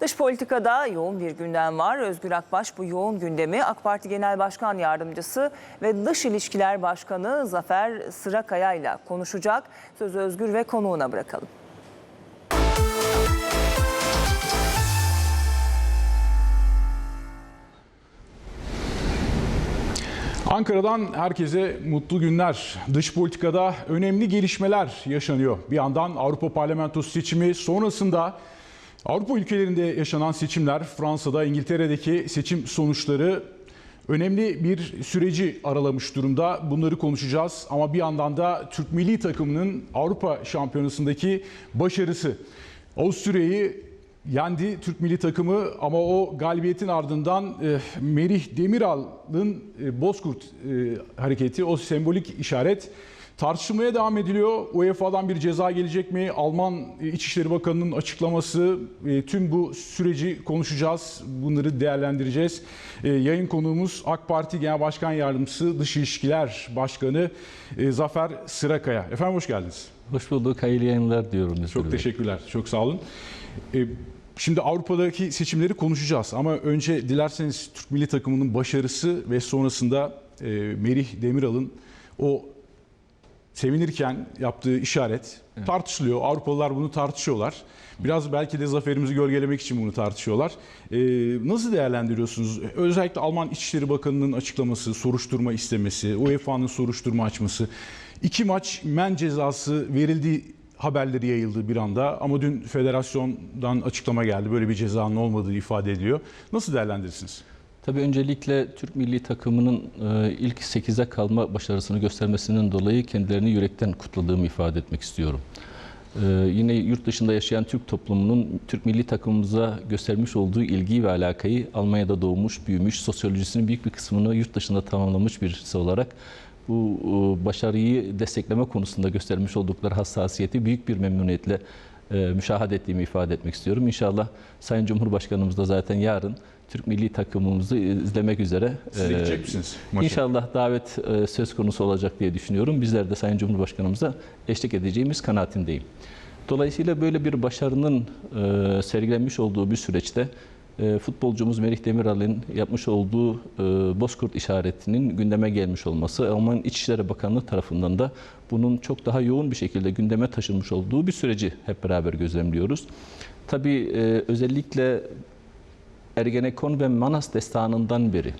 Dış politikada yoğun bir gündem var. Özgür Akbaş bu yoğun gündemi AK Parti Genel Başkan Yardımcısı ve Dış İlişkiler Başkanı Zafer Sırakaya ile konuşacak. Sözü Özgür ve konuğuna bırakalım. Ankara'dan herkese mutlu günler. Dış politikada önemli gelişmeler yaşanıyor. Bir yandan Avrupa Parlamentosu seçimi sonrasında Avrupa ülkelerinde yaşanan seçimler, Fransa'da, İngiltere'deki seçim sonuçları önemli bir süreci aralamış durumda. Bunları konuşacağız ama bir yandan da Türk milli takımının Avrupa Şampiyonası'ndaki başarısı. Avusturya'yı yendi Türk milli takımı ama o galibiyetin ardından e, Merih Demiral'ın e, Bozkurt e, hareketi, o sembolik işaret tartışılmaya devam ediliyor. UEFA'dan bir ceza gelecek mi? Alman İçişleri Bakanı'nın açıklaması, e, tüm bu süreci konuşacağız. Bunları değerlendireceğiz. E, yayın konuğumuz AK Parti Genel Başkan Yardımcısı Dış İlişkiler Başkanı e, Zafer Sırakaya. Efendim hoş geldiniz. Hoş bulduk. Hayırlı yayınlar diyorum. Mesut Çok teşekkürler. Çok sağ olun. Şimdi Avrupa'daki seçimleri konuşacağız ama önce dilerseniz Türk milli takımının başarısı ve sonrasında Merih Demiral'ın o sevinirken yaptığı işaret tartışılıyor. Avrupalılar bunu tartışıyorlar. Biraz belki de zaferimizi gölgelemek için bunu tartışıyorlar. Ee, nasıl değerlendiriyorsunuz? Özellikle Alman İçişleri Bakanı'nın açıklaması, soruşturma istemesi, UEFA'nın soruşturma açması. İki maç men cezası verildiği haberleri yayıldı bir anda ama dün federasyondan açıklama geldi. Böyle bir cezanın olmadığı ifade ediliyor. Nasıl değerlendirirsiniz? Tabii öncelikle Türk milli takımının e, ilk 8'e kalma başarısını göstermesinden dolayı kendilerini yürekten kutladığımı ifade etmek istiyorum. E, yine yurt dışında yaşayan Türk toplumunun Türk milli takımımıza göstermiş olduğu ilgi ve alakayı Almanya'da doğmuş, büyümüş, sosyolojisinin büyük bir kısmını yurt dışında tamamlamış birisi olarak bu e, başarıyı destekleme konusunda göstermiş oldukları hassasiyeti büyük bir memnuniyetle e, müşahede ettiğimi ifade etmek istiyorum. İnşallah Sayın Cumhurbaşkanımız da zaten yarın Türk milli takımımızı izlemek üzere Siz de e, gidecek misiniz maça? İnşallah davet e, söz konusu olacak diye düşünüyorum. Bizler de Sayın Cumhurbaşkanımıza eşlik edeceğimiz kanaatindeyim. Dolayısıyla böyle bir başarının e, sergilenmiş olduğu bir süreçte futbolcumuz Merih Demiral'in yapmış olduğu Bozkurt işaretinin gündeme gelmiş olması, Alman İçişleri Bakanlığı tarafından da bunun çok daha yoğun bir şekilde gündeme taşınmış olduğu bir süreci hep beraber gözlemliyoruz. Tabii özellikle Ergenekon ve Manas destanından beri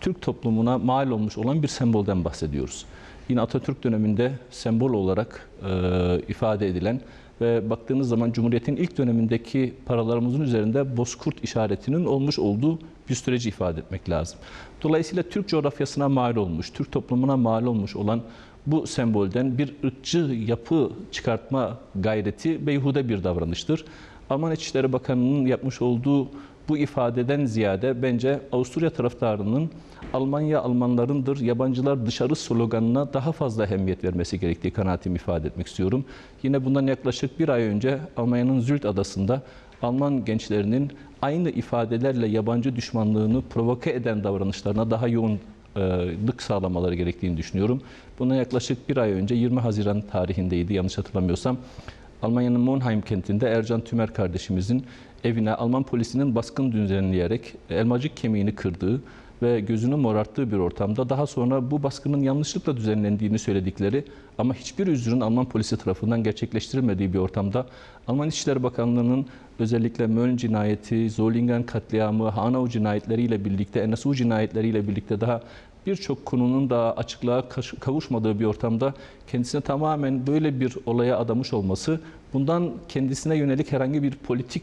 Türk toplumuna mal olmuş olan bir sembolden bahsediyoruz. Yine Atatürk döneminde sembol olarak e, ifade edilen ve baktığınız zaman Cumhuriyet'in ilk dönemindeki paralarımızın üzerinde bozkurt işaretinin olmuş olduğu bir süreci ifade etmek lazım. Dolayısıyla Türk coğrafyasına mal olmuş, Türk toplumuna mal olmuş olan bu sembolden bir ırkçı yapı çıkartma gayreti beyhude bir davranıştır. Alman İçişleri Bakanı'nın yapmış olduğu bu ifadeden ziyade bence Avusturya taraftarının Almanya Almanlarındır, yabancılar dışarı sloganına daha fazla ehemmiyet vermesi gerektiği kanaatimi ifade etmek istiyorum. Yine bundan yaklaşık bir ay önce Almanya'nın Zült adasında Alman gençlerinin aynı ifadelerle yabancı düşmanlığını provoke eden davranışlarına daha yoğun lık sağlamaları gerektiğini düşünüyorum. Bundan yaklaşık bir ay önce 20 Haziran tarihindeydi yanlış hatırlamıyorsam. Almanya'nın Monheim kentinde Ercan Tümer kardeşimizin evine Alman polisinin baskın düzenleyerek elmacık kemiğini kırdığı ve gözünü morarttığı bir ortamda daha sonra bu baskının yanlışlıkla düzenlendiğini söyledikleri ama hiçbir üzrün Alman polisi tarafından gerçekleştirilmediği bir ortamda Alman İçişleri Bakanlığı'nın özellikle Mölln cinayeti, Zollingen katliamı, Hanau cinayetleriyle birlikte, NSU cinayetleriyle birlikte daha birçok konunun da açıklığa kavuşmadığı bir ortamda kendisine tamamen böyle bir olaya adamış olması bundan kendisine yönelik herhangi bir politik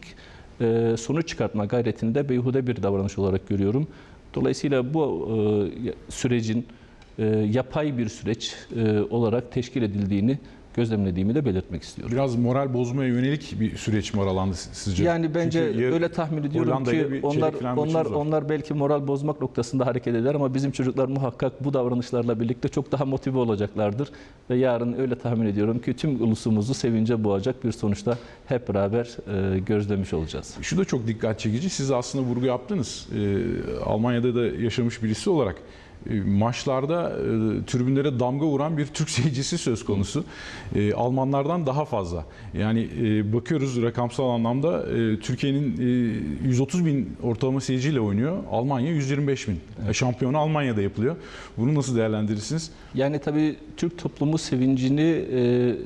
e, sonuç çıkartma gayretini de beyhude bir davranış olarak görüyorum. Dolayısıyla bu e, sürecin e, yapay bir süreç olarak teşkil edildiğini gözlemlediğimi de belirtmek istiyorum. Biraz moral bozmaya yönelik bir süreç mi aralandı sizce? Yani bence Çünkü öyle tahmin ediyorum Hollanda'yla ki bir onlar maçımız onlar var. onlar belki moral bozmak noktasında hareket eder ama bizim çocuklar muhakkak bu davranışlarla birlikte çok daha motive olacaklardır ve yarın öyle tahmin ediyorum ki tüm ulusumuzu sevince boğacak bir sonuçta hep beraber e, gözlemiş olacağız. Şu da çok dikkat çekici. Siz aslında vurgu yaptınız. Ee, Almanya'da da yaşamış birisi olarak. E, maçlarda e, tribünlere damga vuran bir Türk seyircisi söz konusu. E, Almanlardan daha fazla. Yani e, bakıyoruz rakamsal anlamda Türkiye'nin e, 130 bin ortalama seyirciyle oynuyor. Almanya 125 bin. E, Şampiyonu Almanya'da yapılıyor. Bunu nasıl değerlendirirsiniz? Yani tabii Türk toplumu sevincini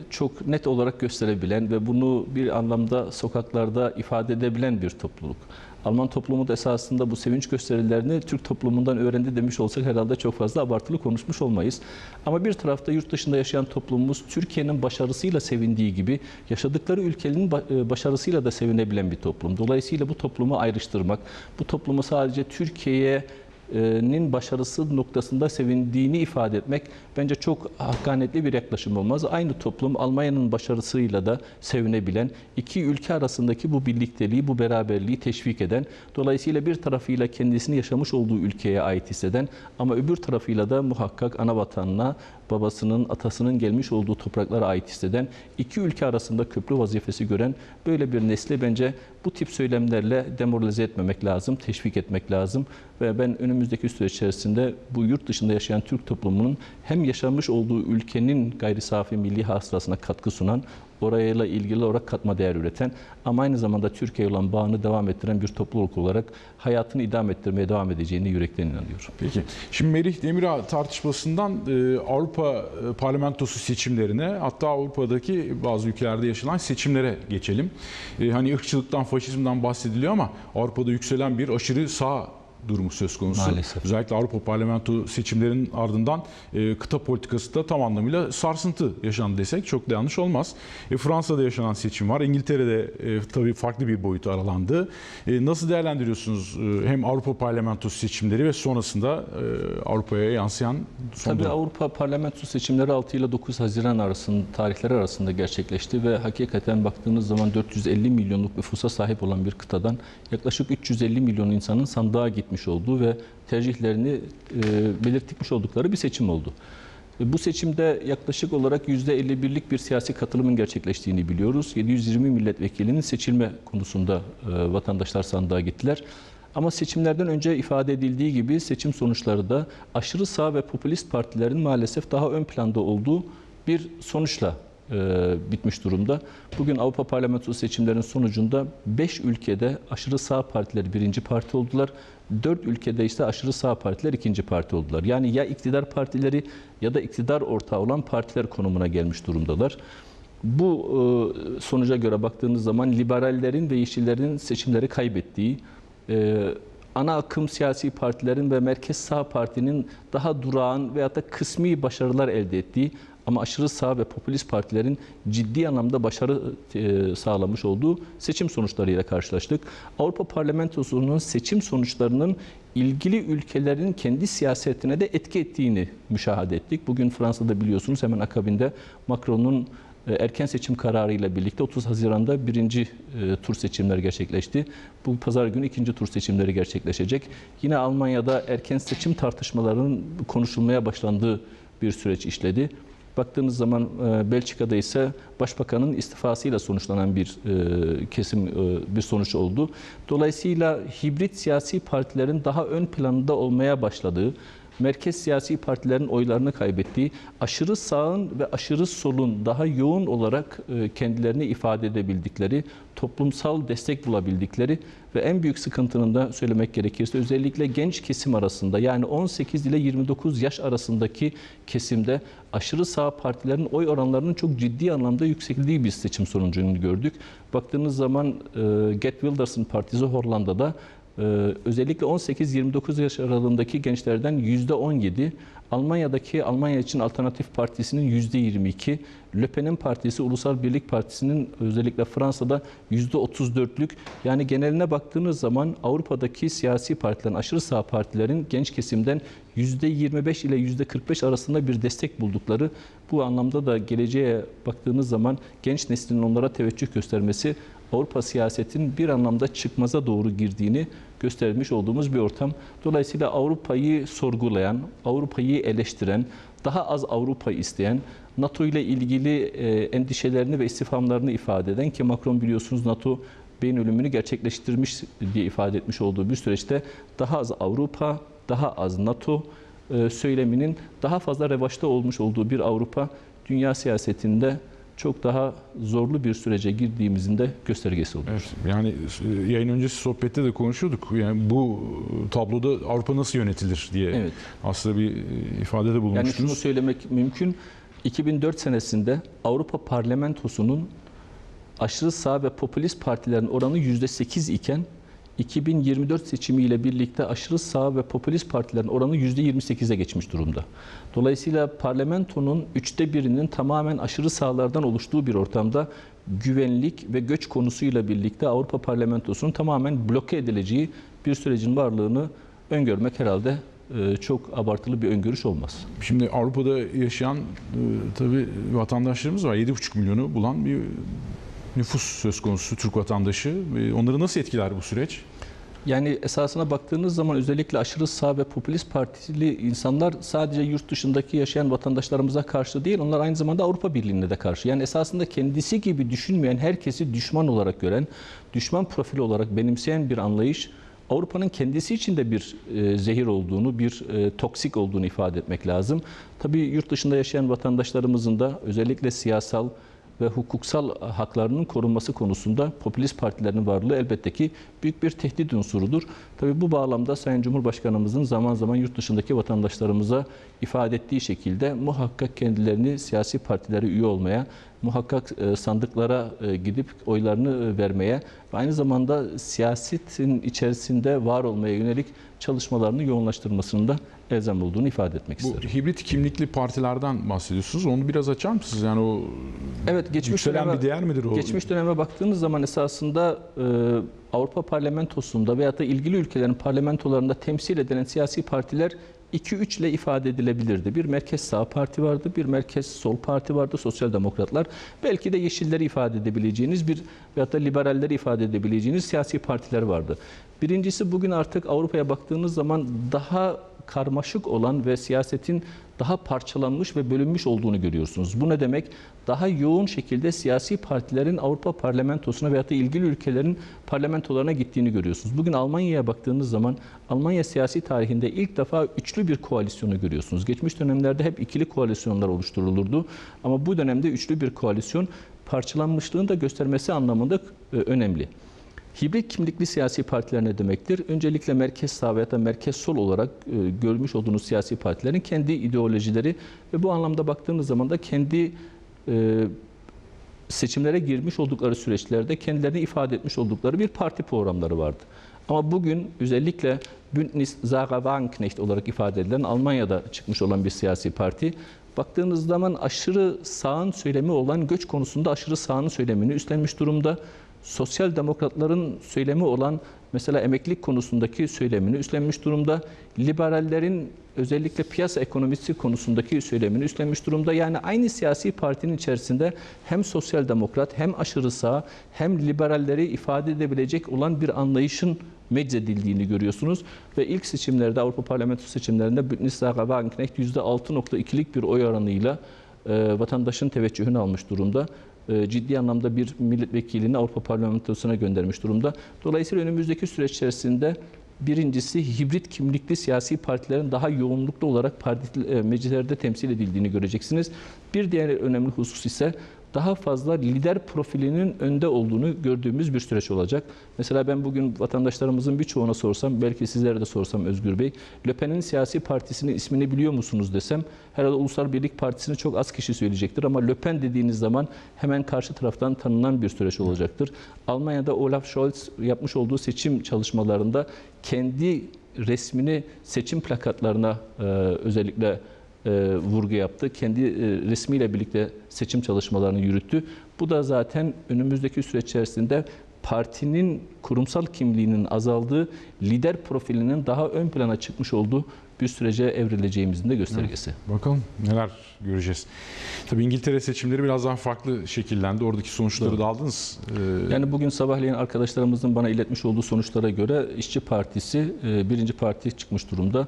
çok net olarak gösterebilen ve bunu bir anlamda sokaklarda ifade edebilen bir topluluk. Alman toplumu da esasında bu sevinç gösterilerini Türk toplumundan öğrendi demiş olsak herhalde çok fazla abartılı konuşmuş olmayız. Ama bir tarafta yurt dışında yaşayan toplumumuz Türkiye'nin başarısıyla sevindiği gibi yaşadıkları ülkenin e, başarısıyla da sevinebilen bir toplum. Dolayısıyla bu toplumu ayrıştırmak, bu toplumu sadece Türkiye'ye nin başarısı noktasında sevindiğini ifade etmek bence çok hakkaniyetli bir yaklaşım olmaz. Aynı toplum Almanya'nın başarısıyla da sevinebilen, iki ülke arasındaki bu birlikteliği, bu beraberliği teşvik eden, dolayısıyla bir tarafıyla kendisini yaşamış olduğu ülkeye ait hisseden ama öbür tarafıyla da muhakkak ana vatanına, babasının, atasının gelmiş olduğu topraklara ait hisseden, iki ülke arasında köprü vazifesi gören böyle bir nesli bence bu tip söylemlerle demoralize etmemek lazım, teşvik etmek lazım. Ve ben önümüzdeki süreç içerisinde bu yurt dışında yaşayan Türk toplumunun hem yaşamış olduğu ülkenin gayri safi milli hasılasına katkı sunan, orayla ilgili olarak katma değer üreten ama aynı zamanda Türkiye olan bağını devam ettiren bir topluluk olarak hayatını idame ettirmeye devam edeceğine yürekten inanıyorum. Peki. Şimdi Merih Demirağ tartışmasından e, Avrupa e, Parlamentosu seçimlerine hatta Avrupa'daki bazı ülkelerde yaşanan seçimlere geçelim. E, hani ırkçılıktan, faşizmden bahsediliyor ama Avrupa'da yükselen bir aşırı sağ durumu söz konusu. Maalesef. Özellikle Avrupa Parlamento seçimlerinin ardından e, kıta politikası da tam anlamıyla sarsıntı yaşandı desek çok da yanlış olmaz. E, Fransa'da yaşanan seçim var. İngiltere'de e, tabii farklı bir boyut aralandı. E, nasıl değerlendiriyorsunuz e, hem Avrupa Parlamentosu seçimleri ve sonrasında e, Avrupa'ya yansıyan son Tabii durum? Avrupa Parlamento seçimleri 6 ile 9 Haziran arasında tarihleri arasında gerçekleşti ve hakikaten baktığınız zaman 450 milyonluk nüfusa sahip olan bir kıtadan yaklaşık 350 milyon insanın sandığa gitmiş olduğu ve tercihlerini e, belirtmiş oldukları bir seçim oldu. E, Bu seçimde yaklaşık olarak %51'lik bir siyasi katılımın gerçekleştiğini biliyoruz. 720 milletvekilinin seçilme konusunda e, vatandaşlar sandığa gittiler. Ama seçimlerden önce ifade edildiği gibi seçim sonuçları da aşırı sağ ve popülist partilerin maalesef daha ön planda olduğu bir sonuçla bitmiş durumda. Bugün Avrupa Parlamentosu seçimlerinin sonucunda 5 ülkede aşırı sağ partiler birinci parti oldular. 4 ülkede ise aşırı sağ partiler ikinci parti oldular. Yani ya iktidar partileri ya da iktidar ortağı olan partiler konumuna gelmiş durumdalar. Bu e, sonuca göre baktığınız zaman liberallerin ve yeşillerin seçimleri kaybettiği, e, ana akım siyasi partilerin ve merkez sağ partinin daha durağan veyahut da kısmi başarılar elde ettiği ama aşırı sağ ve popülist partilerin ciddi anlamda başarı e, sağlamış olduğu seçim sonuçlarıyla karşılaştık. Avrupa Parlamentosu'nun seçim sonuçlarının ilgili ülkelerin kendi siyasetine de etki ettiğini müşahede ettik. Bugün Fransa'da biliyorsunuz hemen akabinde Macron'un e, erken seçim kararıyla birlikte 30 Haziran'da birinci e, tur seçimleri gerçekleşti. Bu pazar günü ikinci tur seçimleri gerçekleşecek. Yine Almanya'da erken seçim tartışmalarının konuşulmaya başlandığı bir süreç işledi. Baktığınız zaman e, Belçika'da ise başbakanın istifasıyla sonuçlanan bir e, kesim e, bir sonuç oldu. Dolayısıyla hibrit siyasi partilerin daha ön planında olmaya başladığı, merkez siyasi partilerin oylarını kaybettiği, aşırı sağın ve aşırı solun daha yoğun olarak e, kendilerini ifade edebildikleri, toplumsal destek bulabildikleri ve en büyük sıkıntının da söylemek gerekirse özellikle genç kesim arasında yani 18 ile 29 yaş arasındaki kesimde aşırı sağ partilerin oy oranlarının çok ciddi anlamda yükseldiği bir seçim sonucunu gördük. Baktığınız zaman e, Get Wilders'ın partisi Hollanda'da özellikle 18-29 yaş aralığındaki gençlerden %17, Almanya'daki Almanya için Alternatif Partisi'nin %22, Le Pen'in partisi Ulusal Birlik Partisi'nin özellikle Fransa'da %34'lük yani geneline baktığınız zaman Avrupa'daki siyasi partilerin, aşırı sağ partilerin genç kesimden %25 ile %45 arasında bir destek buldukları bu anlamda da geleceğe baktığınız zaman genç neslin onlara teveccüh göstermesi Avrupa siyasetin bir anlamda çıkmaza doğru girdiğini göstermiş olduğumuz bir ortam. Dolayısıyla Avrupa'yı sorgulayan, Avrupa'yı eleştiren, daha az Avrupa isteyen, NATO ile ilgili e, endişelerini ve istifamlarını ifade eden ki Macron biliyorsunuz NATO beyin ölümünü gerçekleştirmiş diye ifade etmiş olduğu bir süreçte daha az Avrupa, daha az NATO, e, söyleminin daha fazla revaçta olmuş olduğu bir Avrupa dünya siyasetinde çok daha zorlu bir sürece girdiğimizin de göstergesi oluyor. Evet, yani e, yayın öncesi sohbette de konuşuyorduk. Yani bu tabloda Avrupa nasıl yönetilir diye Evet. aslında bir e, ifadede Yani bulunmuştunuz. şunu söylemek mümkün. 2004 senesinde Avrupa Parlamentosu'nun aşırı sağ ve popülist partilerin oranı %8 iken 2024 seçimiyle birlikte aşırı sağ ve popülist partilerin oranı %28'e geçmiş durumda. Dolayısıyla parlamentonun üçte birinin tamamen aşırı sağlardan oluştuğu bir ortamda güvenlik ve göç konusuyla birlikte Avrupa Parlamentosu'nun tamamen bloke edileceği bir sürecin varlığını öngörmek herhalde e, çok abartılı bir öngörüş olmaz. Şimdi Avrupa'da yaşayan e, tabii vatandaşlarımız var. 7,5 milyonu bulan bir nüfus söz konusu Türk vatandaşı. E, Onları nasıl etkiler bu süreç? Yani esasına baktığınız zaman özellikle aşırı sağ ve popülist partili insanlar sadece yurt dışındaki yaşayan vatandaşlarımıza karşı değil, onlar aynı zamanda Avrupa Birliği'ne de karşı. Yani esasında kendisi gibi düşünmeyen, herkesi düşman olarak gören, düşman profili olarak benimseyen bir anlayış Avrupa'nın kendisi için de bir e, zehir olduğunu, bir e, toksik olduğunu ifade etmek lazım. Tabii yurt dışında yaşayan vatandaşlarımızın da özellikle siyasal ve hukuksal haklarının korunması konusunda popülist partilerin varlığı elbette ki büyük bir tehdit unsurudur. Tabii bu bağlamda Sayın Cumhurbaşkanımızın zaman zaman yurt dışındaki vatandaşlarımıza ifade ettiği şekilde muhakkak kendilerini siyasi partilere üye olmaya, muhakkak e, sandıklara e, gidip oylarını e, vermeye ve aynı zamanda siyasetin içerisinde var olmaya yönelik çalışmalarını yoğunlaştırmasının da elzem olduğunu ifade etmek Bu isterim. hibrit kimlikli partilerden bahsediyorsunuz. Onu biraz açar mısınız? Yani o Evet, geçmiş yükselen döneme- bir değer midir o? Geçmiş döneme baktığınız zaman esasında e, Avrupa Parlamentosu'nda veya da ilgili ülkelerin parlamentolarında temsil edilen siyasi partiler 2-3 ile ifade edilebilirdi. Bir merkez sağ parti vardı, bir merkez sol parti vardı, sosyal demokratlar. Belki de yeşilleri ifade edebileceğiniz bir veyahut da liberalleri ifade edebileceğiniz siyasi partiler vardı. Birincisi bugün artık Avrupa'ya baktığınız zaman daha karmaşık olan ve siyasetin daha parçalanmış ve bölünmüş olduğunu görüyorsunuz. Bu ne demek? Daha yoğun şekilde siyasi partilerin Avrupa Parlamentosu'na veyahut da ilgili ülkelerin parlamentolarına gittiğini görüyorsunuz. Bugün Almanya'ya baktığınız zaman Almanya siyasi tarihinde ilk defa üçlü bir koalisyonu görüyorsunuz. Geçmiş dönemlerde hep ikili koalisyonlar oluşturulurdu. Ama bu dönemde üçlü bir koalisyon parçalanmışlığını da göstermesi anlamında e, önemli. Hibrit kimlikli siyasi partiler ne demektir? Öncelikle merkez sağ veya da merkez sol olarak e, görmüş olduğunuz siyasi partilerin kendi ideolojileri ve bu anlamda baktığınız zaman da kendi e, seçimlere girmiş oldukları süreçlerde kendilerini ifade etmiş oldukları bir parti programları vardı. Ama bugün özellikle Bündnis Sarah Wagenknecht olarak ifade edilen Almanya'da çıkmış olan bir siyasi parti baktığınız zaman aşırı sağın söylemi olan göç konusunda aşırı sağın söylemini üstlenmiş durumda. Sosyal demokratların söylemi olan mesela emeklilik konusundaki söylemini üstlenmiş durumda. Liberallerin özellikle piyasa ekonomisi konusundaki söylemini üstlenmiş durumda. Yani aynı siyasi partinin içerisinde hem sosyal demokrat hem aşırı sağ hem liberalleri ifade edebilecek olan bir anlayışın meczedildiğini görüyorsunuz. Ve ilk seçimlerde Avrupa Parlamentosu seçimlerinde Bündnis Sarah Wagenknecht %6.2'lik bir oy oranıyla e, vatandaşın teveccühünü almış durumda. E, ciddi anlamda bir milletvekilini Avrupa Parlamentosu'na göndermiş durumda. Dolayısıyla önümüzdeki süreç içerisinde birincisi hibrit kimlikli siyasi partilerin daha yoğunluklu olarak parti, e, meclislerde temsil edildiğini göreceksiniz. Bir diğer önemli husus ise daha fazla lider profilinin önde olduğunu gördüğümüz bir süreç olacak. Mesela ben bugün vatandaşlarımızın birçoğuna sorsam, belki sizlere de sorsam Özgür Bey, Le Pen'in siyasi partisinin ismini biliyor musunuz desem, herhalde Ulusal Birlik Partisi'ni çok az kişi söyleyecektir ama Le Pen dediğiniz zaman hemen karşı taraftan tanınan bir süreç olacaktır. Almanya'da Olaf Scholz yapmış olduğu seçim çalışmalarında kendi resmini seçim plakatlarına e, özellikle e, vurgu yaptı. Kendi e, resmiyle birlikte seçim çalışmalarını yürüttü. Bu da zaten önümüzdeki süreç içerisinde partinin kurumsal kimliğinin azaldığı, lider profilinin daha ön plana çıkmış olduğu bir sürece evrileceğimizin de göstergesi. Bakalım neler göreceğiz. Tabii İngiltere seçimleri biraz daha farklı şekillendi. Oradaki sonuçları da aldınız. Ee, Yani bugün sabahleyin arkadaşlarımızın bana iletmiş olduğu sonuçlara göre İşçi Partisi e, birinci parti çıkmış durumda.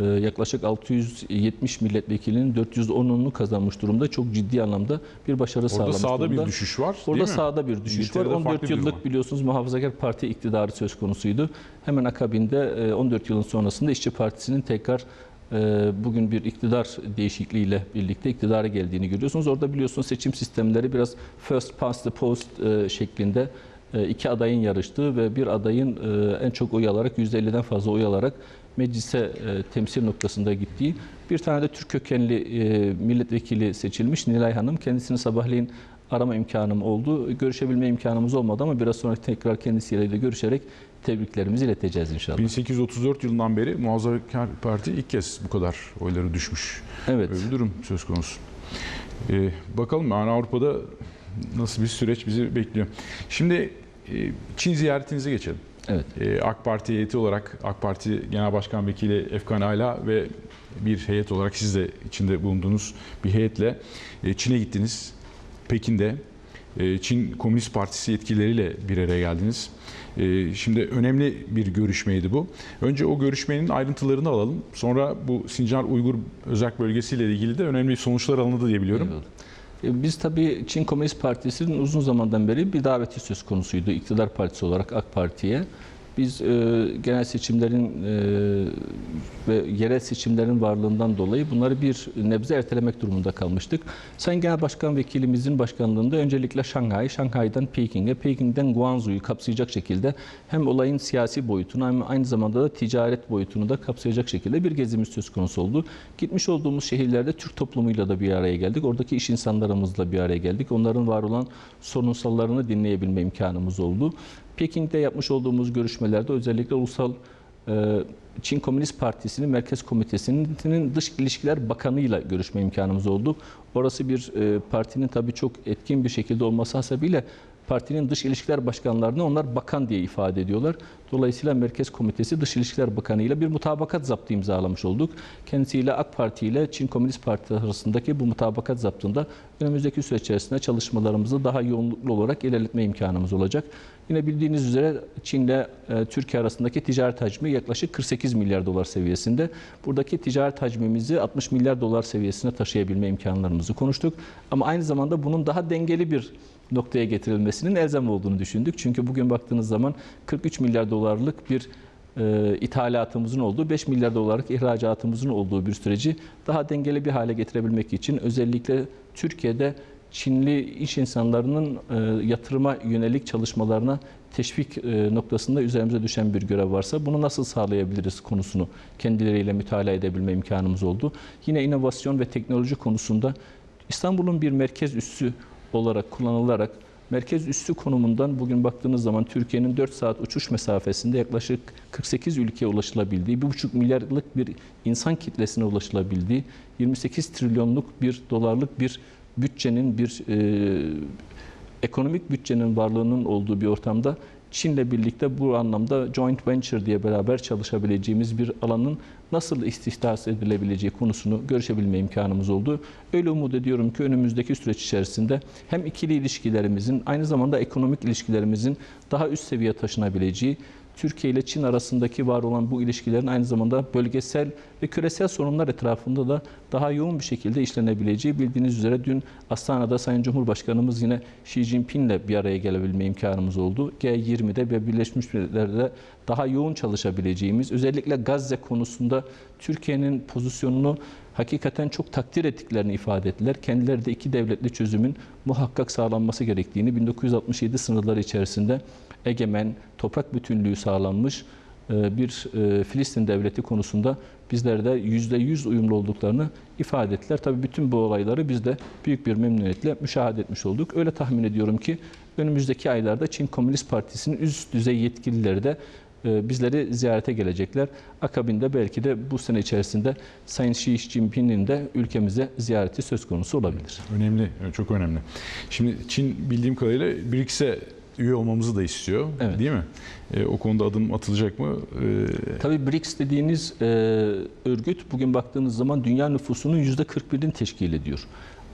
E, Yaklaşık 670 milletvekilinin 410'unu kazanmış durumda. Çok ciddi anlamda bir başarı orada sağlamış sağda durumda. bir düşüş var Orada sağda bir düşüş var. 14 farklı bir durum var. yıllık biliyorsunuz muhafazakar parti iktidarı söz konusuydu. Hemen akabinde e, 14 yılın sonrasında İşçi Partisi'nin tekrar e, bugün bir iktidar değişikliğiyle birlikte iktidara geldiğini görüyorsunuz. Orada biliyorsunuz seçim sistemleri biraz first past the post e, şeklinde e, iki adayın yarıştığı ve bir adayın e, en çok oy alarak %50'den fazla oy alarak meclise e, temsil noktasında gittiği bir tane de Türk kökenli e, milletvekili seçilmiş Nilay Hanım. Kendisini sabahleyin arama imkanım oldu. Görüşebilme imkanımız olmadı ama biraz sonra tekrar kendisiyle de görüşerek tebriklerimizi ileteceğiz inşallah. 1834 yılından beri Muhafazakar Parti ilk kez bu kadar oyları düşmüş. Evet. Böyle bir durum söz konusu. Ee, bakalım yani Avrupa'da nasıl bir süreç bizi bekliyor. Şimdi e, Çin ziyaretinize geçelim. Evet. Ee, AK Parti heyeti olarak AK Parti Genel Başkan Vekili Efkan Ayla ve bir heyet olarak siz de içinde bulunduğunuz bir heyetle e, Çin'e gittiniz. Pekin'de e, Çin Komünist Partisi yetkilileriyle bir araya geldiniz. E, Şimdi önemli bir görüşmeydi bu. Önce o görüşmenin ayrıntılarını alalım. Sonra bu Sincar Uygur Özel Bölgesi ile ilgili de önemli sonuçlar alındı diye biliyorum. Eyvallah. E, Biz tabii Çin Komünist Partisi'nin uzun zamandan beri bir daveti söz konusuydu iktidar partisi olarak AK Parti'ye. Biz e, genel seçimlerin e, ve yerel seçimlerin varlığından dolayı bunları bir nebze ertelemek durumunda kalmıştık. Sayın Genel Başkan Vekilimizin başkanlığında öncelikle Şanghay, Şanghay'dan Peking'e, Peking'den Guangzhou'yu kapsayacak şekilde hem olayın siyasi boyutunu hem aynı zamanda da ticaret boyutunu da kapsayacak şekilde bir gezimiz söz konusu oldu. Gitmiş olduğumuz şehirlerde Türk toplumuyla da bir araya geldik. Oradaki iş insanlarımızla bir araya geldik. Onların var olan sorunsallarını dinleyebilme imkanımız oldu. Peking'de yapmış olduğumuz görüşmelerde özellikle ulusal e, Çin Komünist Partisi'nin Merkez Komitesi'nin Dış İlişkiler Bakanı'yla görüşme imkanımız oldu. Orası bir e, partinin tabii çok etkin bir şekilde olması hasebiyle partinin dış ilişkiler başkanlarını onlar bakan diye ifade ediyorlar. Dolayısıyla Merkez Komitesi Dış İlişkiler Bakanı ile bir mutabakat zaptı imzalamış olduk. Kendisiyle AK Parti ile Çin Komünist Parti arasındaki bu mutabakat zaptında önümüzdeki süreç içerisinde çalışmalarımızı daha yoğunluklu olarak ilerletme imkanımız olacak. Yine bildiğiniz üzere Çin ile e, Türkiye arasındaki ticaret hacmi yaklaşık 48 milyar dolar seviyesinde. Buradaki ticaret hacmimizi 60 milyar dolar seviyesine taşıyabilme imkanlarımızı konuştuk. Ama aynı zamanda bunun daha dengeli bir noktaya getirilmesinin elzem olduğunu düşündük. Çünkü bugün baktığınız zaman 43 milyar dolarlık bir e, ithalatımızın olduğu, 5 milyar dolarlık ihracatımızın olduğu bir süreci daha dengeli bir hale getirebilmek için özellikle Türkiye'de Çinli iş insanlarının e, yatırıma yönelik çalışmalarına teşvik e, noktasında üzerimize düşen bir görev varsa bunu nasıl sağlayabiliriz konusunu kendileriyle mütalaa edebilme imkanımız oldu. Yine inovasyon ve teknoloji konusunda İstanbul'un bir merkez üssü olarak kullanılarak merkez üssü konumundan bugün baktığınız zaman Türkiye'nin 4 saat uçuş mesafesinde yaklaşık 48 ülkeye ulaşılabildiği, 1,5 milyarlık bir insan kitlesine ulaşılabildiği, 28 trilyonluk bir dolarlık bir bütçenin bir e, ekonomik bütçenin varlığının olduğu bir ortamda Çin'le birlikte bu anlamda joint venture diye beraber çalışabileceğimiz bir alanın nasıl istihdas edilebileceği konusunu görüşebilme imkanımız oldu. Öyle umut ediyorum ki önümüzdeki süreç içerisinde hem ikili ilişkilerimizin aynı zamanda ekonomik ilişkilerimizin daha üst seviye taşınabileceği, Türkiye ile Çin arasındaki var olan bu ilişkilerin aynı zamanda bölgesel ve küresel sorunlar etrafında da daha yoğun bir şekilde işlenebileceği bildiğiniz üzere dün Astana'da Sayın Cumhurbaşkanımız yine Xi Jinping'le bir araya gelebilme imkanımız oldu. G20'de ve Birleşmiş Milletler'de daha yoğun çalışabileceğimiz özellikle Gazze konusunda Türkiye'nin pozisyonunu hakikaten çok takdir ettiklerini ifade ettiler. Kendileri de iki devletli çözümün muhakkak sağlanması gerektiğini 1967 sınırları içerisinde egemen, toprak bütünlüğü sağlanmış e, bir e, Filistin devleti konusunda bizler de %100 uyumlu olduklarını ifade ettiler. Tabii bütün bu olayları biz de büyük bir memnuniyetle müşahede etmiş olduk. Öyle tahmin ediyorum ki önümüzdeki aylarda Çin Komünist Partisi'nin üst düzey yetkilileri de e, bizleri ziyarete gelecekler. Akabinde belki de bu sene içerisinde Sayın Xi Jinping'in de ülkemize ziyareti söz konusu olabilir. Önemli, çok önemli. Şimdi Çin bildiğim kadarıyla BRICS'e üye olmamızı da istiyor Evet. değil mi? E, o konuda adım atılacak mı? E, Tabii BRICS dediğiniz e, örgüt bugün baktığınız zaman dünya nüfusunun %41'ini teşkil ediyor.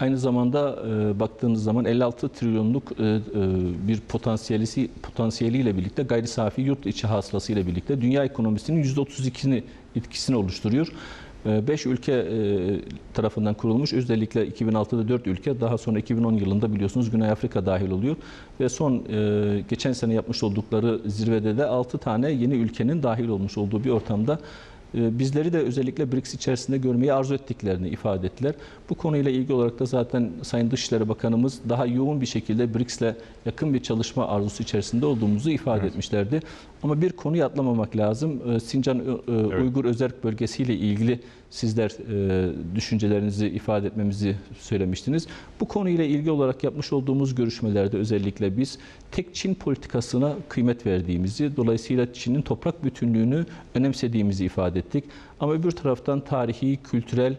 Aynı zamanda e, baktığınız zaman 56 trilyonluk e, e, bir potansiyeli potansiyeliyle birlikte gayri safi yurt içi hasılası ile birlikte dünya ekonomisinin %32'sini etkisini oluşturuyor. 5 ülke e, tarafından kurulmuş. Özellikle 2006'da 4 ülke, daha sonra 2010 yılında biliyorsunuz Güney Afrika dahil oluyor. Ve son e, geçen sene yapmış oldukları zirvede de 6 tane yeni ülkenin dahil olmuş olduğu bir ortamda e, bizleri de özellikle BRICS içerisinde görmeyi arzu ettiklerini ifade ettiler. Bu konuyla ilgili olarak da zaten Sayın Dışişleri Bakanımız daha yoğun bir şekilde BRICS'le yakın bir çalışma arzusu içerisinde olduğumuzu ifade etmişlerdi. Ama bir konuyu atlamamak lazım. E, Sincan e, Uygur Özerk Bölgesi ile ilgili sizler e, düşüncelerinizi ifade etmemizi söylemiştiniz. Bu konuyla ilgili olarak yapmış olduğumuz görüşmelerde özellikle biz tek Çin politikasına kıymet verdiğimizi, dolayısıyla Çin'in toprak bütünlüğünü önemsediğimizi ifade ettik. Ama öbür taraftan tarihi, kültürel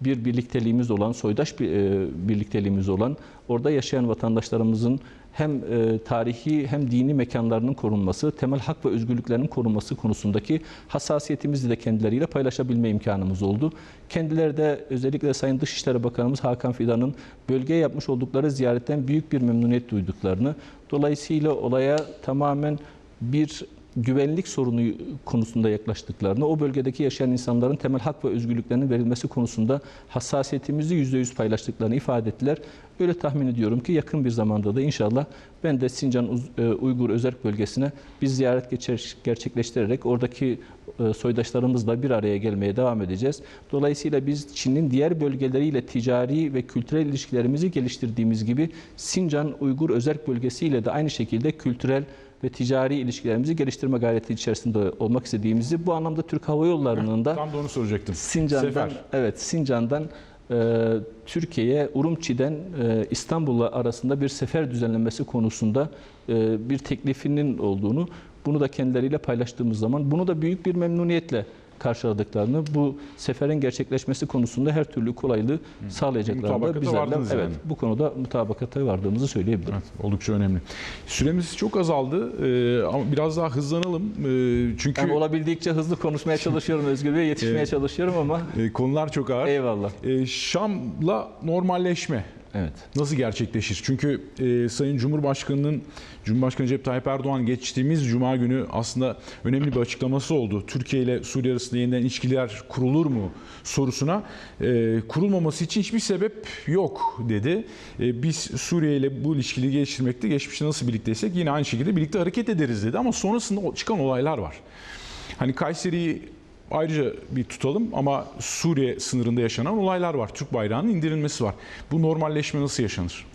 bir birlikteliğimiz olan, soydaş bir e, birlikteliğimiz olan, orada yaşayan vatandaşlarımızın hem e, tarihi hem dini mekanlarının korunması, temel hak ve özgürlüklerinin korunması konusundaki hassasiyetimizi de kendileriyle paylaşabilme imkanımız oldu. Kendileri de özellikle Sayın Dışişleri Bakanımız Hakan Fidan'ın bölgeye yapmış oldukları ziyaretten büyük bir memnuniyet duyduklarını, dolayısıyla olaya tamamen bir güvenlik sorunu konusunda yaklaştıklarını, o bölgedeki yaşayan insanların temel hak ve özgürlüklerinin verilmesi konusunda hassasiyetimizi %100 paylaştıklarını ifade ettiler. Öyle tahmin ediyorum ki yakın bir zamanda da inşallah ben de Sincan e, Uygur Özerk Bölgesi'ne bir ziyaret geçer- gerçekleştirerek oradaki e, soydaşlarımızla bir araya gelmeye devam edeceğiz. Dolayısıyla biz Çin'in diğer bölgeleriyle ticari ve kültürel ilişkilerimizi geliştirdiğimiz gibi Sincan Uygur Özerk Bölgesi ile de aynı şekilde kültürel ve ticari ilişkilerimizi geliştirme gayreti içerisinde olmak istediğimizi bu anlamda Türk Hava Yolları'nın da Tam da onu soracaktım. Sincan'dan Sefer. evet Sincan'dan e, Türkiye'ye Urumçi'den e, İstanbul'la arasında bir sefer düzenlenmesi konusunda e, bir teklifinin olduğunu bunu da kendileriyle paylaştığımız zaman bunu da büyük bir memnuniyetle karşıladıklarını, bu seferin gerçekleşmesi konusunda her türlü kolaylığı sağlayacaklarını da bizlerden evet yani. bu konuda mutabakata vardığımızı söyleyebilirim. Evet, oldukça önemli. Süremiz çok azaldı ee, ama biraz daha hızlanalım. Ee, çünkü Ben olabildiğince hızlı konuşmaya çalışıyorum Özgür Bey, yetişmeye çalışıyorum ama e, konular çok ağır. eyvallah. Ee, Şam'la normalleşme Evet. nasıl gerçekleşir? Çünkü e, Sayın Cumhurbaşkanı'nın Cumhurbaşkanı Recep Tayyip Erdoğan geçtiğimiz Cuma günü aslında önemli bir açıklaması oldu. Türkiye ile Suriye arasında yeniden ilişkiler kurulur mu sorusuna e, kurulmaması için hiçbir sebep yok dedi. E, biz Suriye ile bu ilişkiyi geliştirmekte geçmişte nasıl birlikteysek yine aynı şekilde birlikte hareket ederiz dedi. Ama sonrasında çıkan olaylar var. Hani Kayseri'yi ayrıca bir tutalım ama Suriye sınırında yaşanan olaylar var. Türk bayrağının indirilmesi var. Bu normalleşme nasıl yaşanır?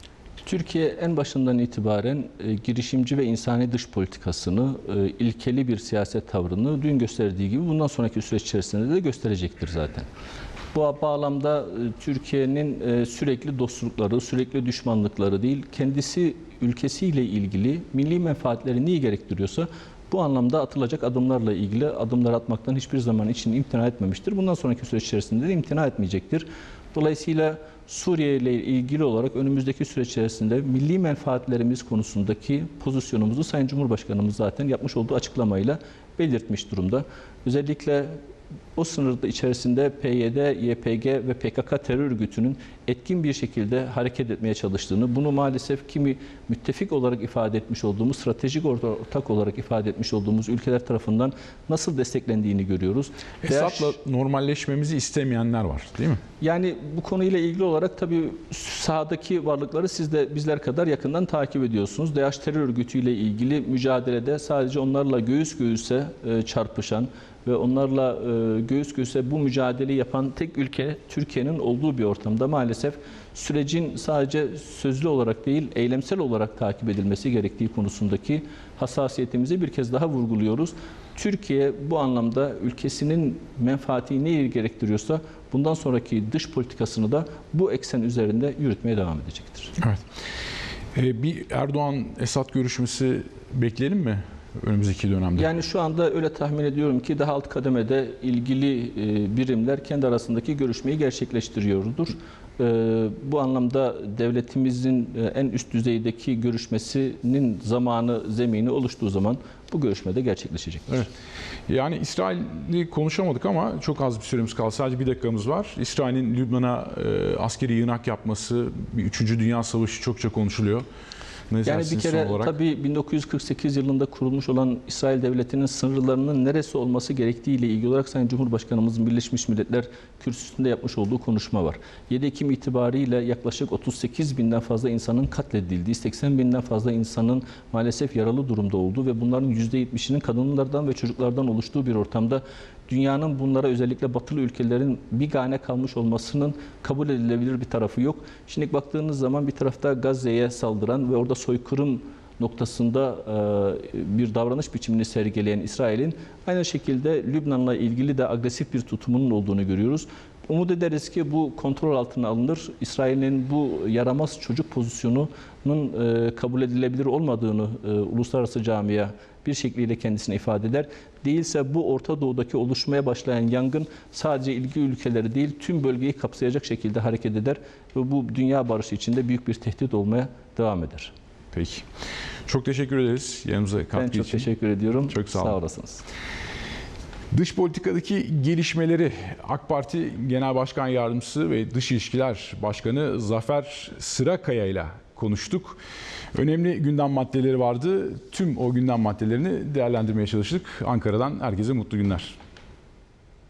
Türkiye en başından itibaren e, girişimci ve insani dış politikasını, e, ilkeli bir siyaset tavrını dün gösterdiği gibi bundan sonraki süreç içerisinde de gösterecektir zaten. Bu bağlamda e, Türkiye'nin e, sürekli dostlukları, sürekli düşmanlıkları değil, kendisi ülkesiyle ilgili milli menfaatleri neyi gerektiriyorsa bu anlamda atılacak adımlarla ilgili adımlar atmaktan hiçbir zaman için imtina etmemiştir. Bundan sonraki süreç içerisinde de imtina etmeyecektir. Dolayısıyla Suriye ile ilgili olarak önümüzdeki süreç içerisinde milli menfaatlerimiz konusundaki pozisyonumuzu Sayın Cumhurbaşkanımız zaten yapmış olduğu açıklamayla belirtmiş durumda. Özellikle o sınırda içerisinde PYD, YPG ve PKK terör örgütünün etkin bir şekilde hareket etmeye çalıştığını, bunu maalesef kimi müttefik olarak ifade etmiş olduğumuz, stratejik ortak olarak ifade etmiş olduğumuz ülkeler tarafından nasıl desteklendiğini görüyoruz. Esad'la DAEŞ normalleşmemizi istemeyenler var değil mi? yani bu konuyla ilgili olarak tabii sahadaki varlıkları siz de bizler kadar yakından takip ediyorsunuz. DAEŞ terör örgütüyle ilgili mücadelede sadece onlarla göğüs göğüse e, çarpışan ve onlarla e, göğüs göğüse bu mücadeleyi yapan tek ülke Türkiye'nin olduğu bir ortamda maalesef sürecin sadece sözlü olarak değil eylemsel olarak takip edilmesi gerektiği konusundaki hassasiyetimizi bir kez daha vurguluyoruz. Türkiye bu anlamda ülkesinin menfaati neyi gerektiriyorsa bundan sonraki dış politikasını da bu eksen üzerinde yürütmeye devam edecektir. Evet. Ee, bir Erdoğan-Esad görüşmesi bekleyelim mi önümüzdeki dönemde? Yani şu anda öyle tahmin ediyorum ki daha alt kademede ilgili e, birimler kendi arasındaki görüşmeyi gerçekleştiriyordur. E, Bu anlamda devletimizin e, en üst düzeydeki görüşmesinin zamanı, zemini oluştuğu zaman bu görüşme de gerçekleşecektir. Evet. Yani İsrail'i konuşamadık ama çok az bir süremiz kaldı. Sadece bir dakikamız var. İsrail'in Lübnan'a askeri yığınak yapması, bir 3. Dünya Savaşı çokça konuşuluyor. Ne Yani bir kere olarak? tabii 1948 yılında kurulmuş olan İsrail Devleti'nin sınırlarının neresi olması gerektiği ile ilgili olarak Sayın Cumhurbaşkanımızın Birleşmiş Milletler Kürsüsü'nde yapmış olduğu konuşma var. 7 Ekim itibariyle yaklaşık 38 binden fazla insanın katledildiği, 80 binden fazla insanın maalesef yaralı durumda olduğu ve bunların %70'inin kadınlardan ve çocuklardan oluştuğu bir ortamda dünyanın bunlara özellikle batılı ülkelerin bir gane kalmış olmasının kabul edilebilir bir tarafı yok. Şimdi baktığınız zaman bir tarafta Gazze'ye saldıran ve orada soykırım noktasında e, bir davranış biçimini sergileyen İsrail'in aynı şekilde Lübnan'la ilgili de agresif bir tutumunun olduğunu görüyoruz. Umut ederiz ki bu kontrol altına alınır. İsrail'in bu yaramaz çocuk pozisyonunun e, kabul edilebilir olmadığını e, uluslararası camia bir şekliyle kendisine ifade eder. Değilse bu Orta Doğu'daki oluşmaya başlayan yangın sadece ilgi ülkeleri değil tüm bölgeyi kapsayacak şekilde hareket eder ve bu dünya barışı içinde büyük bir tehdit olmaya devam eder. Peki. Çok teşekkür ederiz yanımıza Ben katkı çok için. teşekkür ediyorum. Çok sağ olun. Sağ olasınız. Dış politikadaki gelişmeleri AK Parti Genel Başkan Yardımcısı ve Dış İlişkiler Başkanı Zafer Sırakaya ile konuştuk. Önemli gündem maddeleri vardı. Tüm o gündem maddelerini değerlendirmeye çalıştık. Ankara'dan herkese mutlu günler.